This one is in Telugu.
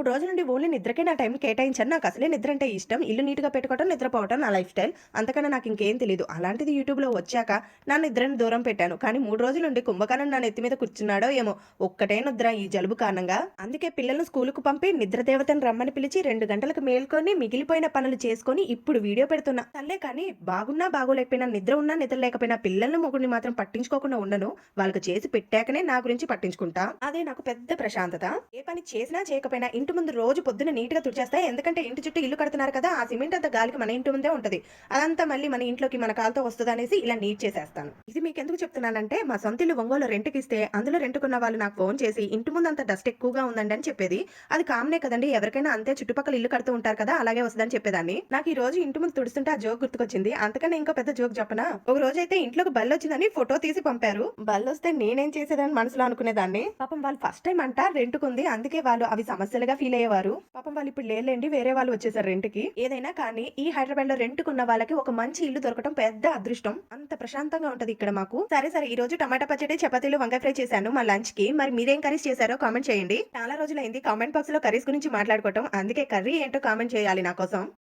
మూడు రోజుల నుండి ఓన్లీ నిద్రకే నా టైం కేటాయించాను. నాకు అసలే నిద్ర అంటే ఇష్టం. ఇల్లు నీట్గా పెట్టుకోవడం నిద్రపోవడం నా లైఫ్ స్టైల్. అంతకన్నా నాకు ఇంకేం తెలియదు అలాంటిది యూట్యూబ్లో వచ్చాక నా నిద్రని దూరం పెట్టాను. కానీ మూడు రోజుల నుండి కుంభకర్ణం నా నెత్తి మీద కూర్చున్నాడో ఏమో. ఒక్కటే నిద్ర ఈ జలుబు కారణంగా. అందుకే పిల్లలను స్కూలుకు పంపి నిద్ర దేవతను రమ్మని పిలిచి రెండు గంటలకు మేల్కొని మిగిలిపోయిన పనులు చేసుకొని ఇప్పుడు వీడియో పెడుతున్నా. తల్లే కానీ బాగున్నా బాగోలేకపోయినా నిద్ర ఉన్నా నిద్ర లేకపోయినా పిల్లలను మొగుడిని మాత్రం పట్టించుకోకుండా ఉండను. వాళ్ళకి చేసి పెట్టాకనే నా గురించి పట్టించుకుంటా. అదే నాకు పెద్ద ప్రశాంతత. ఏ పని చేసినా చేయకపోయినా ఇంటి ముందు రోజు పొద్దున నీట్గా ఎందుకంటే ఇంటి చుట్టూ ఇల్లు కడుతున్నారు కదా ఆ సిమెంట్ అంతా గాలికి మన ఇంటి ముందే ఉంటది. అదంతా మళ్ళీ మన ఇంట్లోకి మన కాలుతో వస్తుంది అనేసి ఇలా నీట్ చేసేస్తాను. ఇది మీకు ఎందుకు చెప్తున్నానంటే మా సొంత ఇల్లు ఒంగోలు రెంట్కి ఇస్తే అందులో రెంట్కున్న వాళ్ళు నాకు ఫోన్ చేసి ఇంటి ముందు అంత డస్ట్ ఎక్కువగా ఉందండి అని చెప్పేది. అది కామనే కదండి ఎవరికైనా అంతే చుట్టుపక్కల ఇల్లు కడుతూ ఉంటారు కదా అలాగే వస్తుందని చెప్పేదాన్ని. నాకు ఈ రోజు ఇంటి ముందు తుడుస్తుంటే ఆ జోక్ గుర్తుకొచ్చింది. అంతకన్నా ఇంకో పెద్ద జోక్ చెప్పనా? ఒక రోజు అయితే ఇంట్లోకి బల్ వచ్చిందని ఫోటో తీసి పంపారు. బల్లొస్తే నేనేం చేసేదని మనసులో అనుకునేదాన్ని. పాపం వాళ్ళు ఫస్ట్ టైం అంట రెంట్కుంది అందుకే వాళ్ళు అవి సమస్యలుగా ఫీల్ అయ్యేవారు. పాపం వాళ్ళు ఇప్పుడు లేలేండి వేరే వాళ్ళు వచ్చేసారు రెంట్కి. ఏదైనా కానీ ఈ హైదరాబాద్లో రెంట్కున్న వాళ్ళకి ఒక మంచి ఇల్లు దొరకడం పెద్ద అదృష్టం. అంత ప్రశాంతంగా ఉంటది ఇక్కడ మాకు. సరే సరే ఈ రోజు టమాటా పచ్చడి చపాతీలు వంకాయ ఫ్రై చేశాను మా లంచ్కి మరి మీరేం కర్రీస్ చేశారో కామెంట్ చేయండి. చాలా రోజులైంది కామెంట్ బాక్స్లో కర్రీస్ గురించి మాట్లాడుకోవటం. అందుకే కర్రీ ఏంటో కామెంట్ చేయాలి నా కోసం.